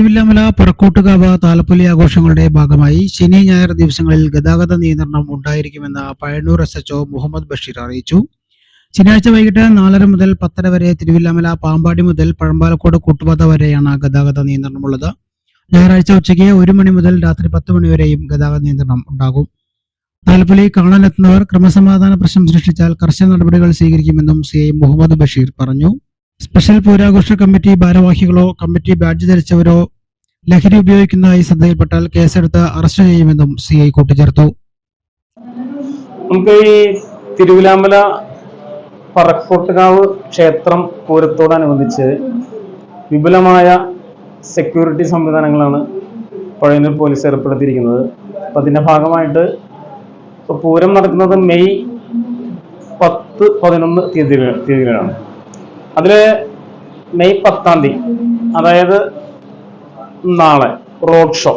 തിരുവില്ലാമല പറക്കോട്ടുകാവ് താലപ്പൊലി ആഘോഷങ്ങളുടെ ഭാഗമായി ശനി ഞായർ ദിവസങ്ങളിൽ ഗതാഗത നിയന്ത്രണം ഉണ്ടായിരിക്കുമെന്ന് പഴയന്നൂർ എസ് എച്ച്ഒ മുഹമ്മദ് ബഷീർ അറിയിച്ചു. ശനിയാഴ്ച വൈകിട്ട് നാലര മുതൽ പത്തര വരെ തിരുവില്ലാമല പാമ്പാടി മുതൽ പഴമ്പാലക്കോട് കൂട്ടുപാത വരെയാണ് ഗതാഗത നിയന്ത്രണമുള്ളത്. ഞായറാഴ്ച ഉച്ചയ്ക്ക് ഒരു മണി മുതൽ രാത്രി പത്ത് മണി വരെയും ഗതാഗത നിയന്ത്രണം ഉണ്ടാകും. താലപ്പൊലി കാണാനെത്തുന്നവർ ക്രമസമാധാന പ്രശ്നം സൃഷ്ടിച്ചാൽ കർശന നടപടികൾ സ്വീകരിക്കുമെന്നും സി മുഹമ്മദ് ബഷീർ പറഞ്ഞു. സ്പെഷ്യൽ പൂരാഘോഷ കമ്മിറ്റി ഭാരവാഹികളോ കമ്മിറ്റി ബാഡ്ജ് ധരിച്ചവരോ ലഹരി ഉപയോഗിക്കുന്നതായി ശ്രദ്ധയിൽപ്പെട്ടാൽ കേസെടുത്ത് അറസ്റ്റ് ചെയ്യുമെന്നും സി ഐ കൂട്ടിച്ചേർത്തു. നമുക്ക് ഈ തിരുവിലാമല പറക്കോട്ടുകാവ് ക്ഷേത്രം പൂരത്തോടനുബന്ധിച്ച് വിപുലമായ സെക്യൂരിറ്റി സംവിധാനങ്ങളാണ് പഴയന്നൂർ പോലീസ് ഏർപ്പെടുത്തിയിരിക്കുന്നത്. അപ്പം അതിന്റെ ഭാഗമായിട്ട് പൂരം നടക്കുന്നത് മെയ് പത്ത് പതിനൊന്ന് തീയതികളാണ് അതിൽ മെയ് പത്താം തീയതി അതായത് നാളെ റോഡ് ഷോ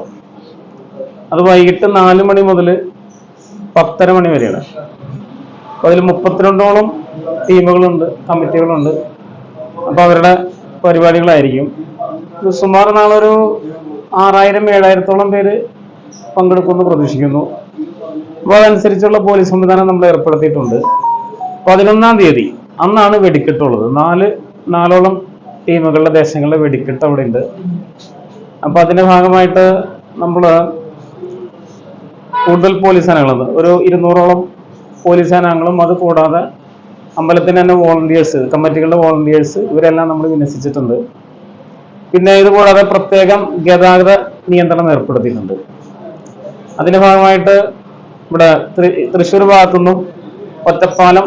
അത് വൈകിട്ട് നാല് മണി മുതൽ പത്തര മണി വരെയാണ്. അപ്പോൾ അതിൽ മുപ്പത്തിരണ്ടോളം ടീമുകളുണ്ട് കമ്മിറ്റികളുണ്ട്. അപ്പോൾ അവരുടെ പരിപാടികളായിരിക്കും. സുമാർ നാളൊരു ആറായിരം ഏഴായിരത്തോളം പേര് പങ്കെടുക്കുമെന്ന് പ്രതീക്ഷിക്കുന്നു. അപ്പോൾ അതനുസരിച്ചുള്ള പോലീസ് സംവിധാനം നമ്മൾ ഏർപ്പെടുത്തിയിട്ടുണ്ട്. പതിനൊന്നാം തീയതി അന്നാണ് വെടിക്കെട്ടുള്ളത്. നാല് നാലോളം ടീമുകളുടെ ദേശങ്ങളിലെ വെടിക്കെട്ട് അവിടെ ഉണ്ട് അപ്പൊ അതിന്റെ ഭാഗമായിട്ട് നമ്മൾ കൂടുതൽ പോലീസ് സേനകളുണ്ട് ഒരു ഇരുന്നൂറോളം പോലീസ് സേനാംഗങ്ങളും അത് കൂടാതെ അമ്പലത്തിന് തന്നെ വോളണ്ടിയേഴ്സ് കമ്മിറ്റികളുടെ വോളണ്ടിയേഴ്സ് ഇവരെല്ലാം നമ്മൾ വിന്യസിച്ചിട്ടുണ്ട്. പിന്നെ ഇതുകൂടാതെ പ്രത്യേകം ഗതാഗത നിയന്ത്രണം ഏർപ്പെടുത്തിയിട്ടുണ്ട്. അതിന്റെ ഭാഗമായിട്ട് ഇവിടെ തൃശ്ശൂർ ഭാഗത്തുനിന്നും ഒറ്റപ്പാലം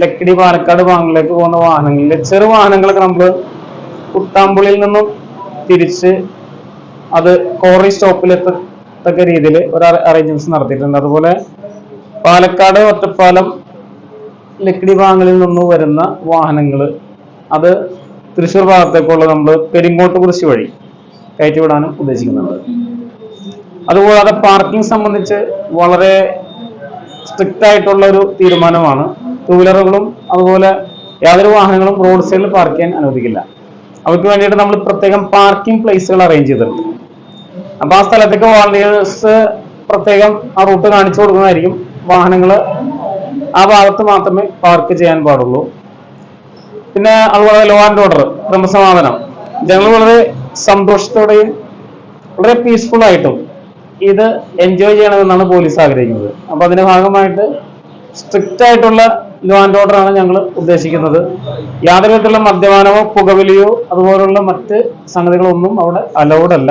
ലക്കിടി പാലക്കാട് ഭാഗങ്ങളിലേക്ക് പോകുന്ന വാഹനങ്ങളിൽ ചെറു വാഹനങ്ങളൊക്കെ നമ്മൾ കുട്ടാമ്പുള്ളിയിൽ നിന്നും തിരിച്ച് അത് കോറി സ്റ്റോപ്പിൽ എത്തത്തക്ക രീതിയിൽ ഒരു അറേഞ്ച്മെന്റ്സ് നടത്തിയിട്ടുണ്ട്. അതുപോലെ പാലക്കാട് ഒറ്റപ്പാലം ലക്കിടി ഭാഗങ്ങളിൽ നിന്നും വരുന്ന വാഹനങ്ങൾ അത് തൃശ്ശൂർ ഭാഗത്തേക്കുള്ള നമ്മൾ പെരിങ്ങോട്ട് കുറിശി വഴി കയറ്റിവിടാനും ഉദ്ദേശിക്കുന്നുണ്ട്. അതുകൂടാതെ പാർക്കിംഗ് സംബന്ധിച്ച് വളരെ സ്ട്രിക്റ്റ് ആയിട്ടുള്ള ഒരു തീരുമാനമാണ് ടൂ വീലറുകളും അതുപോലെ യാതൊരു വാഹനങ്ങളും റോഡ് സൈഡിൽ പാർക്ക് ചെയ്യാൻ അനുവദിക്കില്ല. അവർക്ക് വേണ്ടിയിട്ട് നമ്മൾ പ്രത്യേകം പാർക്കിംഗ് പ്ലേസുകൾ അറേഞ്ച് ചെയ്തിട്ടുണ്ട്. അപ്പോൾ ആ സ്ഥലത്തേക്ക് വോളണ്ടിയേഴ്സ് പ്രത്യേകം ആ റൂട്ട് കാണിച്ചു കൊടുക്കുന്നതായിരിക്കും. വാഹനങ്ങൾ ആ ഭാഗത്ത് മാത്രമേ പാർക്ക് ചെയ്യാൻ പാടുള്ളൂ. പിന്നെ അതുപോലെ ലോ ആൻഡ് ഓർഡർ ക്രമസമാധാനം ജനങ്ങൾ വളരെ സന്തോഷത്തോടെയും വളരെ പീസ്ഫുൾ ആയിട്ടും ഇത് എൻജോയ് ചെയ്യണമെന്നാണ് പോലീസ് ആഗ്രഹിക്കുന്നത്. അപ്പൊ അതിന്റെ ഭാഗമായിട്ട് സ്ട്രിക്റ്റ് ആയിട്ടുള്ള ലോ ആൻഡ് ഓർഡർ ആണ് ഞങ്ങൾ ഉദ്ദേശിക്കുന്നത്. യാതൊരു വിധത്തിലുള്ള മദ്യപാനമോ പുകവലിയോ അതുപോലുള്ള മറ്റ് സംഗതികളൊന്നും അവിടെ അലൗഡ് അല്ല.